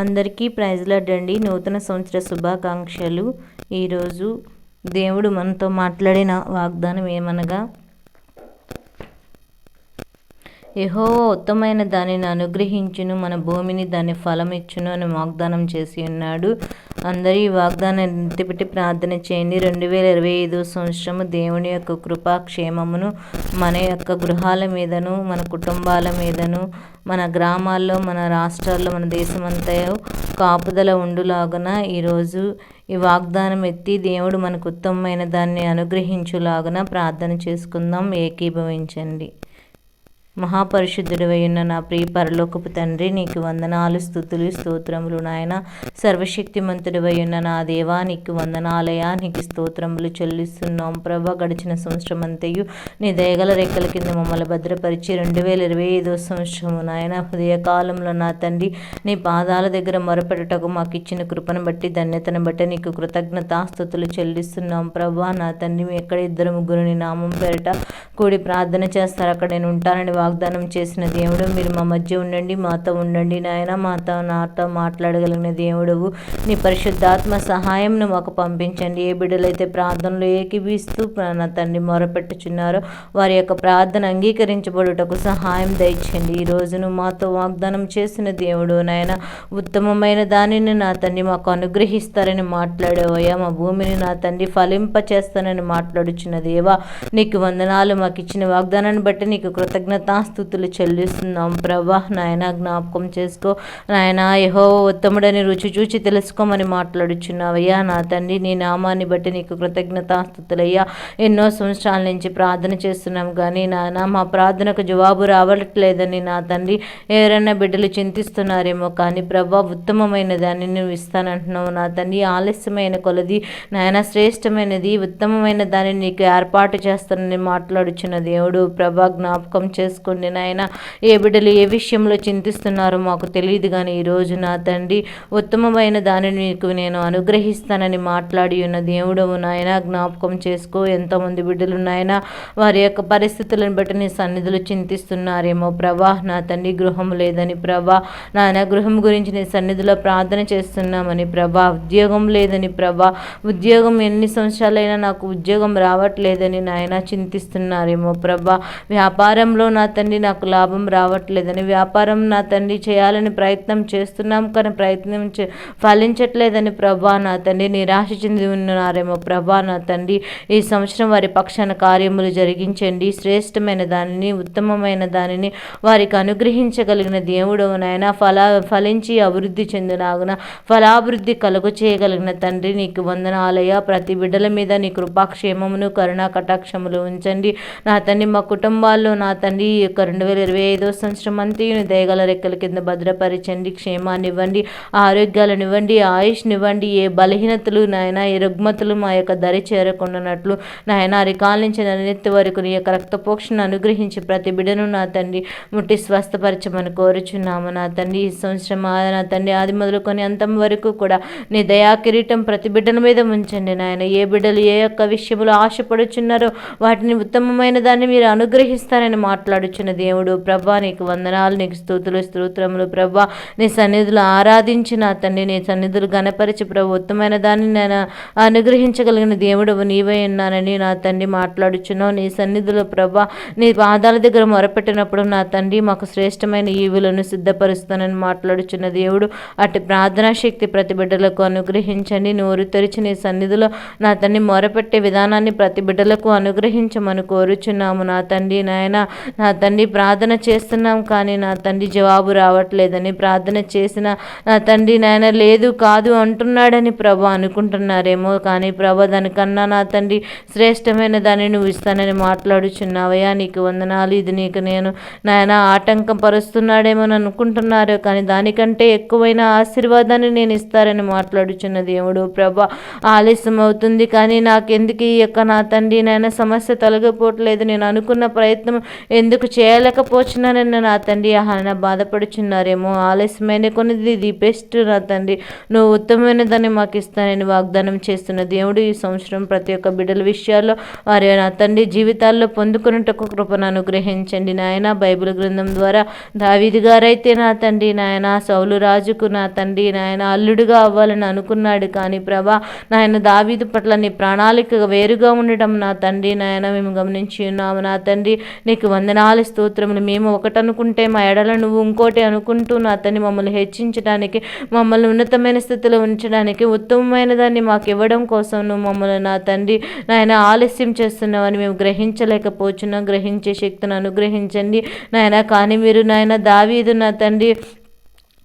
అందరికీ ప్రైజ్లు అడ్డండి నూతన సంవత్సర శుభాకాంక్షలు. ఈరోజు దేవుడు మనతో మాట్లాడిన వాగ్దానం ఏమనగా ఎహో ఉత్తమైన దానిని అనుగ్రహించును మన భూమిని దాని ఫలం ఇచ్చును అని వాగ్దానం చేసి ఉన్నాడు. అందరూ ఈ వాగ్దానాన్ని ఎత్తిపెట్టి ప్రార్థన చేయండి. రెండు వేల ఇరవై ఐదు సంవత్సరము దేవుని యొక్క కృపా క్షేమమును మన యొక్క గృహాల మీదను మన కుటుంబాల మీదను మన గ్రామాల్లో మన రాష్ట్రాల్లో మన దేశమంతా కాపుదల ఉండులాగున ఈరోజు ఈ వాగ్దానం ఎత్తి దేవుడు మనకు ఉత్తమమైన దాన్ని అనుగ్రహించులాగున ప్రార్థన చేసుకుందాం. ఏకీభవించండి. మహాపరిశుద్ధుడివై ఉన్న నా ప్రియ పరలోకపు తండ్రి నీకు వందనాలు స్థుతులు స్తోత్రములు నాయన. సర్వశక్తిమంతుడివై ఉన్న నా దేవా నీకు వందనాలయా. నీకు స్తోత్రములు చెల్లిస్తున్నాం ప్రభా. గడిచిన సంవత్సరం అంతయు నీ దయగల రెక్కల కింద మమ్మల్ని భద్రపరిచి రెండు వేల ఇరవై ఐదో సంవత్సరము నాయన హృదయకాలంలో నా తండ్రి నీ పాదాల దగ్గర మొరపెట్టుటకు మాకు ఇచ్చిన కృపను బట్టి ధన్యతను బట్టి నీకు కృతజ్ఞతాస్థుతులు చెల్లిస్తున్నాం ప్రభా. నా తండ్రి ఎక్కడ ఇద్దరు ముగ్గురు నీ నామం పేరిట కూడి ప్రార్థన చేస్తారు. అక్కడ నేను ఉంటానని వాగ్దానం చేసిన దేవుడు మీరు మా మధ్య ఉండండి మాతో ఉండండి నాయన మాతో నాతో మాట్లాడగలిగిన దేవుడవు. నీ పరిశుద్ధాత్మ సహాయంను మాకు పంపించండి. ఏ బిడ్డలైతే ప్రార్థనలు ఏకీభిస్తూ నా తండ్రి మొరపెట్టుచున్నారో వారి యొక్క ప్రార్థన అంగీకరించబడుటకు సహాయం దయచండి ఈ రోజును మాతో వాగ్దానం చేసిన దేవుడు నాయన ఉత్తమమైన దానిని నా తండ్రి మాకు అనుగ్రహిస్తారని మాట్లాడేవయ్యా. మా భూమిని నా తండ్రి ఫలింప చేస్తానని మాట్లాడుచున్న దేవా నీకు వందనాలు మాకు ఇచ్చిన వాగ్దానాన్ని బట్టి నీకు కృతజ్ఞత కృతజ్ఞతాస్థుతులు చెల్లిస్తున్నాం. ప్రభా నాయన జ్ఞాపకం చేసుకో. నాయన యహో ఉత్తముడని రుచి చూచి తెలుసుకోమని మాట్లాడుచున్నావయ్యా. నా తండ్రి నీ నామాన్ని బట్టి నీకు కృతజ్ఞతాస్థుతులయ్యా. ఎన్నో సంవత్సరాల నుంచి ప్రార్థన చేస్తున్నాం కానీ నాయన మా ప్రార్థనకు జవాబు రావట్లేదని నా తండ్రి ఎవరైనా బిడ్డలు చింతిస్తున్నారేమో కానీ ప్రభా ఉత్తమమైన దాన్ని నువ్వు ఇస్తానంటున్నావు. నా తండ్రి ఆలస్యమైన కొలది నాయన శ్రేష్టమైనది ఉత్తమమైన దాన్ని నీకు ఏర్పాటు చేస్తానని మాట్లాడుచున్న దేవుడు ప్రభా జ్ఞాపకం చేసుకోండి నాయన. ఏ బిడ్డలు ఏ విషయంలో చింతిస్తున్నారో మాకు తెలియదు కానీ ఈరోజు నా తండ్రి ఉత్తమమైన దానిని నీకు నేను అనుగ్రహిస్తానని మాట్లాడి ఉన్న దేవుడవు నాయన. జ్ఞాపకం చేసుకో ఎంతోమంది బిడ్డలు నాయన వారి యొక్క పరిస్థితులను బట్టి నీ సన్నిధులు చింతిస్తున్నారేమో ప్రభా. నా తండ్రి గృహం లేదని ప్రభా. నాయన గృహం గురించి నీ సన్నిధిలో ప్రార్థన చేస్తున్నామని ప్రభా. ఉద్యోగం లేదని ప్రభా. ఉద్యోగం ఎన్ని సంవత్సరాలైనా నాకు ఉద్యోగం రావట్లేదని నాయన చింతిస్తున్నారేమో ప్రభా. వ్యాపారంలో నా తండ్రి నాకు లాభం రావట్లేదని. వ్యాపారం నా తండ్రి చేయాలని ప్రయత్నం చేస్తున్నాం కానీ ప్రయత్నం చే ఫలించట్లేదని. ప్రభా నా తండ్రి నిరాశ చెంది ఉన్నారేమో. ప్రభా నా తండ్రి ఈ సంవత్సరం వారి పక్షాన కార్యములు జరిగించండి. శ్రేష్టమైన దానిని ఉత్తమమైన దానిని వారికి అనుగ్రహించగలిగిన దేవుడు నాయన. ఫల ఫలించి అభివృద్ధి చెందినాగున. ఫలాభివృద్ధి కలుగు చేయగలిగిన తండ్రి నీకు వందనాలయ ప్రతి బిడ్డల మీద నీ కృపాక్షేమమును కరుణా కటాక్షములు ఉంచండి. నా తండ్రి మా కుటుంబాల్లో నా తండ్రి యొక్క రెండు వేల ఇరవై ఐదో సంవత్సరం అంతయుని దయగల రెక్కల కింద భద్రపరచండి క్షేమాన్ని ఇవ్వండి ఆరోగ్యాలను ఇవ్వండి ఆయుష్ని ఏ బలహీనతలు నాయన ఏ రుగ్మతలు మా యొక్క దరి చేరకుండానట్లు నాయన రికాల నుంచి నన్నెత్తి వరకు నీ యొక్క రక్తపోక్షను అనుగ్రహించి ప్రతి బిడను నా తండ్రి ముట్టి స్వస్థపరచమని కోరుచున్నాము నా తండ్రి. ఈ సంవత్సరం ఆ నా తండ్రి ఆది మొదలుకొని అంతం వరకు కూడా నీ దయా కిరీటం ప్రతి బిడ్డల మీద ఉంచండి నాయన. ఏ బిడ్డలు ఏ యొక్క విషయంలో ఆశపడుచున్నారో వాటిని ఉత్తమమైన దాన్ని మీరు అనుగ్రహిస్తారని మాట్లాడుచున్న దేవుడు ప్రభా నీకు వందనాలు నీకు స్తోతులు స్తోత్రములు ప్రభా. నీ సన్నిధులు ఆరాధించి నా తండ్రి నీ సన్నిధులు గణపరిచి ప్రభు ఉత్తమైన దాన్ని నేను అనుగ్రహించగలిగిన దేవుడు నీవే ఉన్నానని నా తండ్రి మాట్లాడుచున్నావు. నీ సన్నిధులు ప్రభా నీ పాదాల దగ్గర మొరపెట్టినప్పుడు నా తండ్రి మాకు శ్రేష్టమైన ఈవులను సిద్ధపరుస్తానని మాట్లాడుచున్న దేవుడు అటు ప్రార్థనా శక్తి ప్రతి బిడ్డలకు అనుగ్రహించండి. నోరు తెరిచి నీ సన్నిధిలో నా తండ్రి మొరపెట్టే విధానాన్ని ప్రతి బిడ్డలకు అనుగ్రహించమని కోరుచున్నాము. నా తండ్రి నాయన నా తండ్రి ప్రార్థన చేస్తున్నాం కానీ నా తండ్రి జవాబు రావట్లేదని ప్రార్థన చేసిన నా తండ్రి నాయన లేదు కాదు అంటున్నాడని ప్రభా అనుకుంటున్నారేమో కానీ ప్రభ దానికన్నా నా తండ్రి శ్రేష్టమైన దాన్ని నువ్వు ఇస్తానని మాట్లాడుచున్నావయ్యా. నీకు వందనాలు. ఇది నీకు నేను నాయన ఆటంకం పరుస్తున్నాడేమో అని అనుకుంటున్నారు కానీ దానికంటే ఎక్కువైన ఆశీర్వాదాన్ని నేను ఇస్తారని మాట్లాడుచున్న దేవుడు ప్రభా. ఆలస్యం అవుతుంది కానీ నాకెందుకు ఈ యొక్క నా తండ్రి నాయన సమస్య తొలగిపోవట్లేదు. నేను అనుకున్న ప్రయత్నం ఎందుకు చేయలేకపోతున్నానని నా తండ్రి ఆయన బాధపడుచున్నారేమో. ఆలస్యమైన కొనిది ఇది బెస్ట్ నా తండ్రి. నువ్వు ఉత్తమమైన దాన్ని మాకు ఇస్తానని వాగ్దానం చేస్తున్న దేవుడు ఈ సంవత్సరం ప్రతి ఒక్క బిడ్డల విషయాల్లో వారి నా తండ్రి జీవితాల్లో పొందుకున్నట్టు కృపను అనుగ్రహించండి నాయన. బైబిల్ గ్రంథం ద్వారా దావిది గారైతే నా తండ్రి నాయన సౌలు రాజుకు నా తండ్రి నాయన అల్లుడుగా అవ్వాలని అనుకున్నాడు కానీ ప్రభా నాయన దావీదు పట్ల నీ ప్రణాళిక వేరుగా ఉండటం నా తండ్రి నాయన. మేము గమనించి ఉన్నాము. నా తండ్రి నీకు వందనాలు స్తోత్రములు మేము ఒకటి అనుకుంటే మా ఎడల నువ్వు ఇంకోటి అనుకుంటూ నా తండ్రి మమ్మల్ని హెచ్చించడానికి మమ్మల్ని ఉన్నతమైన స్థితిలో ఉంచడానికి ఉత్తమమైన దాన్ని మాకు ఇవ్వడం కోసం నువ్వు మమ్మల్ని నా తండ్రి నాయన ఆలస్యం చేస్తున్నావని మేము గ్రహించలేకపోతున్నాం గ్రహించే శక్తిని అనుగ్రహించండి. నాయన కానీ మీరు నాయన దావీదు నా తండ్రి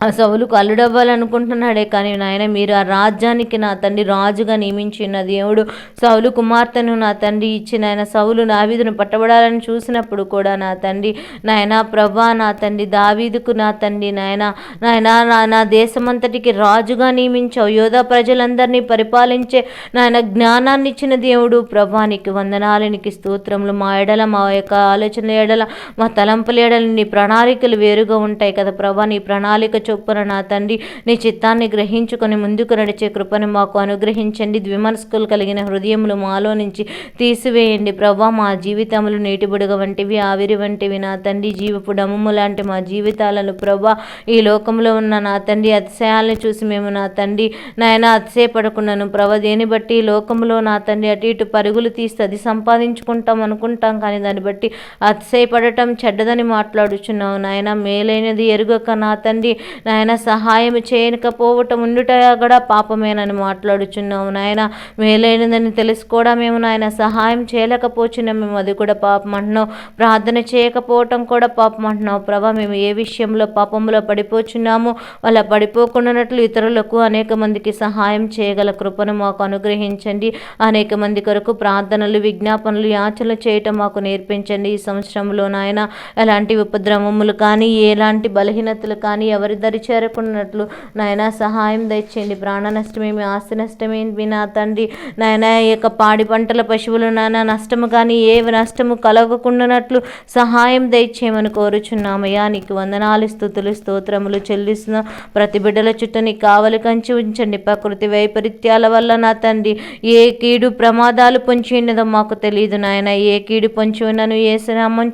సౌలుకు అల్లుడవ్వాలనుకుంటున్నాడే కానీ నాయన మీరు ఆ రాజ్యానికి నా తండ్రి రాజుగా నియమించిన దేవుడు సౌలు కుమార్తెను నా తండ్రి ఇచ్చిన ఆయన సౌలు దావీదును పట్టబడాలని చూసినప్పుడు కూడా నా తండ్రి నాయన ప్రభా నా తండ్రి దావీదుకు నా తండ్రి నాయన నాయన నా నా దేశమంతటికి రాజుగా నియమించావు. యోధా ప్రజలందరినీ పరిపాలించే నాయన జ్ఞానాన్ని ఇచ్చిన దేవుడు ప్రభానికి వందనాలనికి స్తోత్రములు. మా ఎడల మా యొక్క ఆలోచనల ఎడల మా తలంపుల ఎడల నీ ప్రణాళికలు వేరుగా ఉంటాయి కదా ప్రభా నీ ప్రణాళిక చొప్పున నా తండ్రి నీ చిత్తాన్ని గ్రహించుకొని ముందుకు నడిచే కృపను మాకు అనుగ్రహించండి. ద్విమనస్కులు కలిగిన హృదయములు మాలో నుంచి తీసివేయండి. ప్రభా మా జీవితములు నీటిబుడుగ వంటివి ఆవిరి వంటివి. నా తండ్రి జీవపు డమము లాంటి మా జీవితాలను ప్రభా ఈ లోకంలో ఉన్న నా తండ్రి అతిశయాలను చూసి మేము నా తండ్రి నాయన అతిశయపడకున్నాను ప్రభ దేని బట్టి ఈ లోకంలో నా తండ్రి అటు ఇటు పరుగులు తీస్తే అది సంపాదించుకుంటాం అనుకుంటాం. కానీ దాన్ని బట్టి అతిశయపడటం చెడ్డదని మాట్లాడుచున్నావు నాయన. మేలైనది ఎరుగక నా తండ్రి నాయన సహాయం చేయకపోవటం ఉండుట కూడా పాపమేనని మాట్లాడుచున్నాము నాయన. మేలైనదని తెలుసుకోవడం మేము నాయన. సహాయం చేయలేకపోచున్నాం మేము అది కూడా పాపం అంటున్నాం ప్రార్థన చేయకపోవటం కూడా పాపం అంటున్నావు. ప్రభా మేము ఏ విషయంలో పాపంలో పడిపోచున్నాము అలా పడిపోకుండానట్లు ఇతరులకు అనేక మందికి సహాయం చేయగల కృపను మాకు అనుగ్రహించండి. అనేక మంది కొరకు ప్రార్థనలు విజ్ఞాపనలు యాచనలు చేయటం మాకు నేర్పించండి ఈ సంవత్సరంలో నాయన. ఎలాంటి ఉపద్రవములు కానీ ఎలాంటి బలహీనతలు కానీ ఎవరి దరి చేరకున్నట్లు. నాయన సహాయం దయచేయండి. ప్రాణ నష్టమేమి ఆస్తి నష్టమేమి నా తండ్రి. నాయన ఈ యొక్క పాడి పంటల పశువులు నాయన నష్టము కానీ ఏ నష్టము కలగకుండానట్లు సహాయం దయచేయమని కోరుచున్నామయ్యా. నీకు వందనాలు స్థుతులు స్తోత్రములు చెల్లిస్తున్న. ప్రతి బిడ్డల చుట్టూ నీ కావలి కంచి ఉంచండి. ప్రకృతి వైపరీత్యాల వల్ల నా తండ్రి ఏ కీడు ప్రమాదాలు పొంచి ఉన్నదో మాకు తెలియదు నాయన. ఏ కీడు పొంచి ఉన్నను ఏ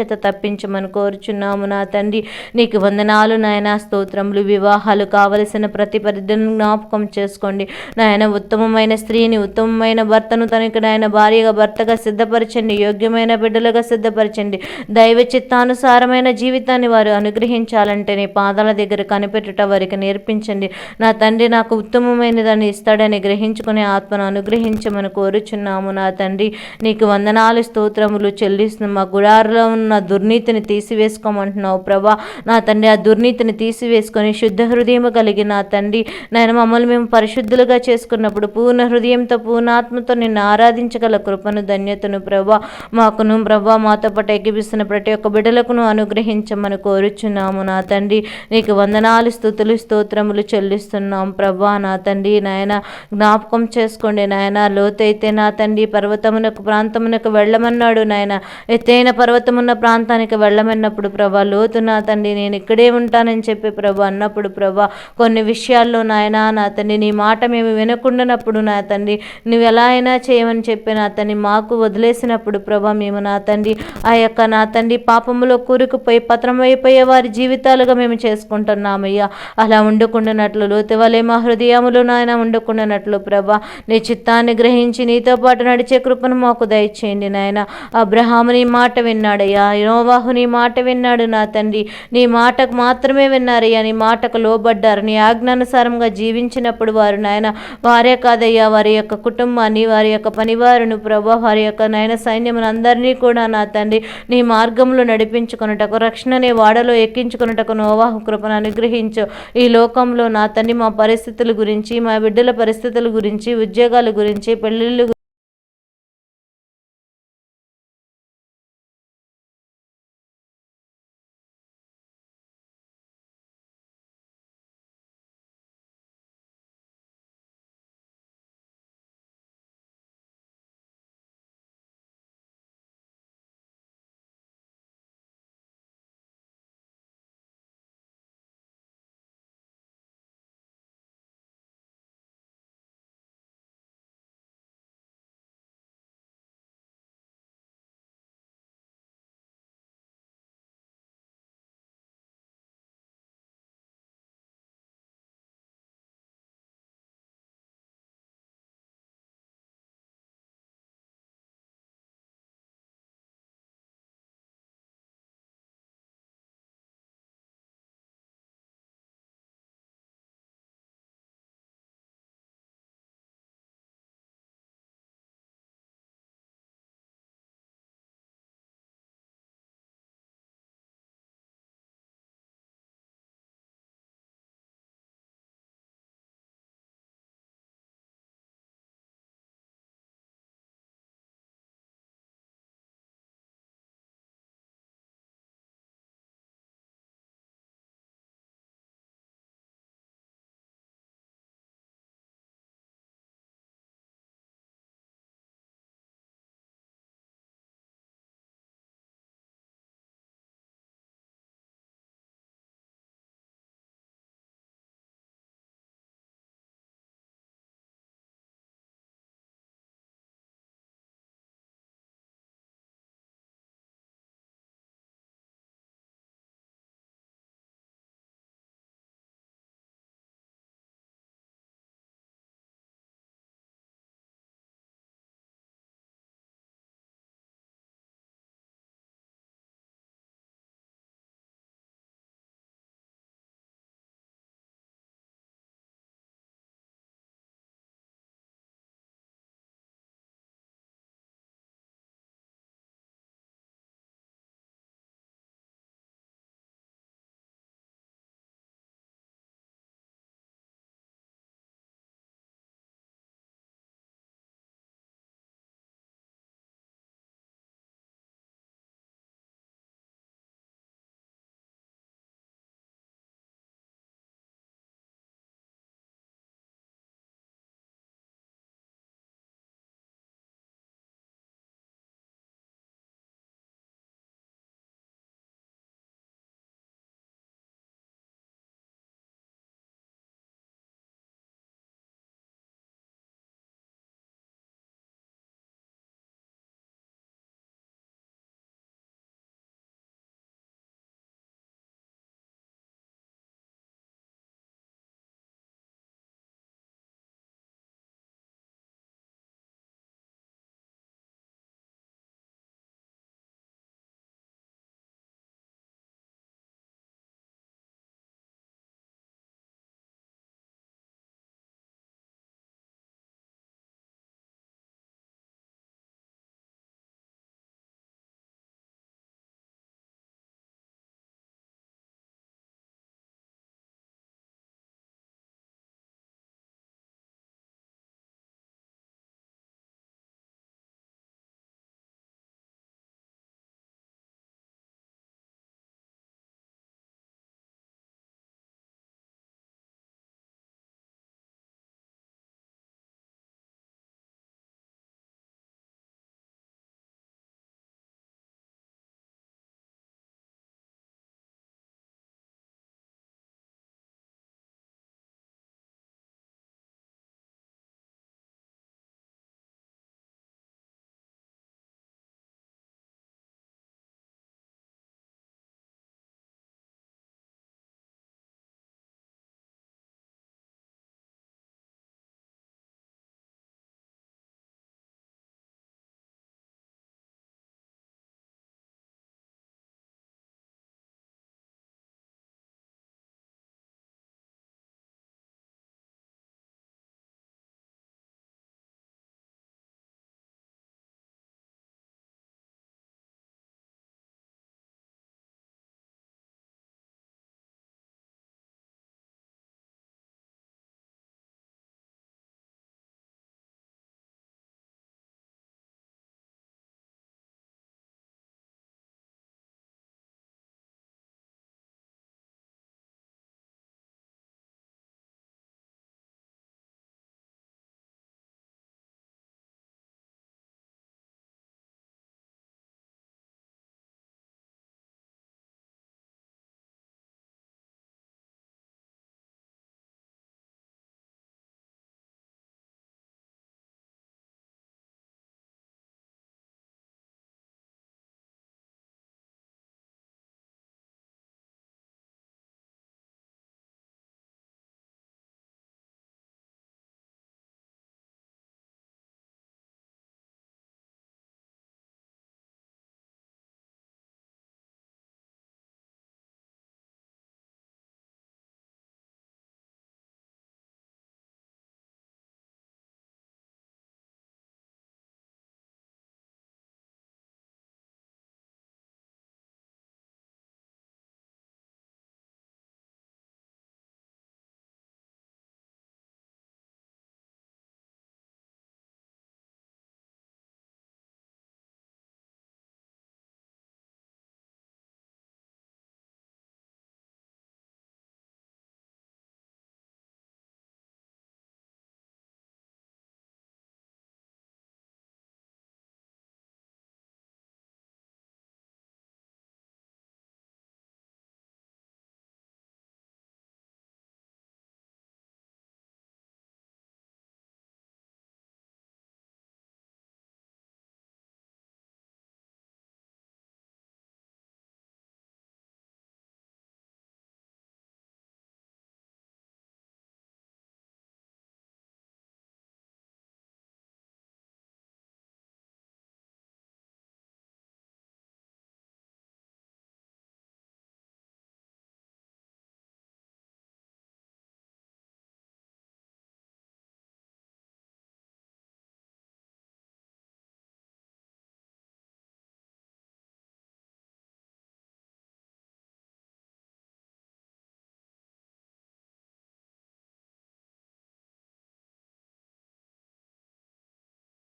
చేత తప్పించమని కోరుచున్నాము నా తండ్రి. నీకు వందనాలు నాయన స్తోత్రములు వివాహాలు కావలసిన ప్రతి పరిధిని జ్ఞాపకం చేసుకోండి. నాయన ఉత్తమమైన స్త్రీని ఉత్తమమైన భర్తను తనకి నాయన భార్యగా భర్తగా సిద్ధపరచండి. యోగ్యమైన బిడ్డలుగా సిద్ధపరచండి. దైవ చిత్తానుసారమైన జీవితాన్ని వారు అనుగ్రహించాలంటే నీ పాదాల దగ్గర కనిపెట్టుట వారికి నేర్పించండి. నా తండ్రి నాకు ఉత్తమమైన దాన్ని ఇస్తాడని గ్రహించుకునే ఆత్మను అనుగ్రహించమని కోరుచున్నాము. నా తండ్రి నీకు వందనాలు స్తోత్రములు చెల్లిస్తున్న మా గుడారులో ఉన్న దుర్నీతిని తీసివేసుకోమంటున్నావు. ప్రభా నా తండ్రి ఆ దుర్నీతిని తీసివేసుకొని శుద్ధ హృదయం కలిగి నా తండ్రి నాయన మమ్మల్ని మేము పరిశుద్ధులుగా చేసుకున్నప్పుడు పూర్ణ హృదయంతో పూర్ణాత్మతో నిన్ను ఆరాధించగల కృపను ధన్యతను ప్రభా మాకును ప్రభా మాతో పాటు ఎగిపిస్తున్న ప్రతి ఒక్క బిడ్డలకును అనుగ్రహించమని కోరుచున్నాము నా తండ్రి. నీకు వందనాలు స్థుతులు స్తోత్రములు చెల్లిస్తున్నాం ప్రభా నా తండ్రి. నాయన జ్ఞాపకం చేసుకోండి నాయన లోతైతే నా తండ్రి పర్వతమునకు ప్రాంతమునకు వెళ్ళమన్నాడు నాయన. ఎత్తైన పర్వతమున్న ప్రాంతానికి వెళ్ళమన్నప్పుడు ప్రభా లోతు నా తండ్రి నేను ఇక్కడే ఉంటానని చెప్పి ప్రభా అన్నప్పుడు ప్రభా కొన్ని విషయాల్లో నాయన నా తండ్రి నీ మాట మేము వినకుండానప్పుడు నా తండ్రి నువ్వు ఎలా అయినా చేయమని చెప్పి నా తండ్రి మాకు వదిలేసినప్పుడు ప్రభా మేము నా తండ్రి ఆ యొక్క నా తండ్రి పాపములో కూరుకుపోయి పత్రమైపోయే వారి జీవితాలుగా మేము చేసుకుంటున్నామయ్యా. అలా ఉండకుండానట్లు లోతువలే మా హృదయములు నాయన ఉండకుండానట్లు ప్రభా నీ చిత్తాన్ని గ్రహించి నీతో పాటు నడిచే కృపను మాకు దయచేయండి నాయన. అబ్రహాము నీ మాట విన్నాడయ్యా నోవాహు నీ మాట విన్నాడు నా తండ్రి నీ మాటకు మాత్రమే విన్నారయ్యా నీ మాటకు లోబడ్డారని నీ ఆజ్ఞానుసారంగా జీవించినప్పుడు వారు నాయన వారే కాదయ్యా వారి యొక్క కుటుంబాన్ని వారి యొక్క పనివారును ప్రభా వారి యొక్క నాయన సైన్యమును అందరినీ కూడా నా తండ్రి నీ మార్గంలో నడిపించుకొనుటకు రక్షణనే వాడలో ఎక్కించుకొనుటకు నోవాహు కృపను అనుగ్రహించు. ఈ లోకంలో నా తండ్రి మా పరిస్థితుల గురించి మా బిడ్డల పరిస్థితుల గురించి ఉద్యోగాల గురించి పెళ్ళిళ్ళ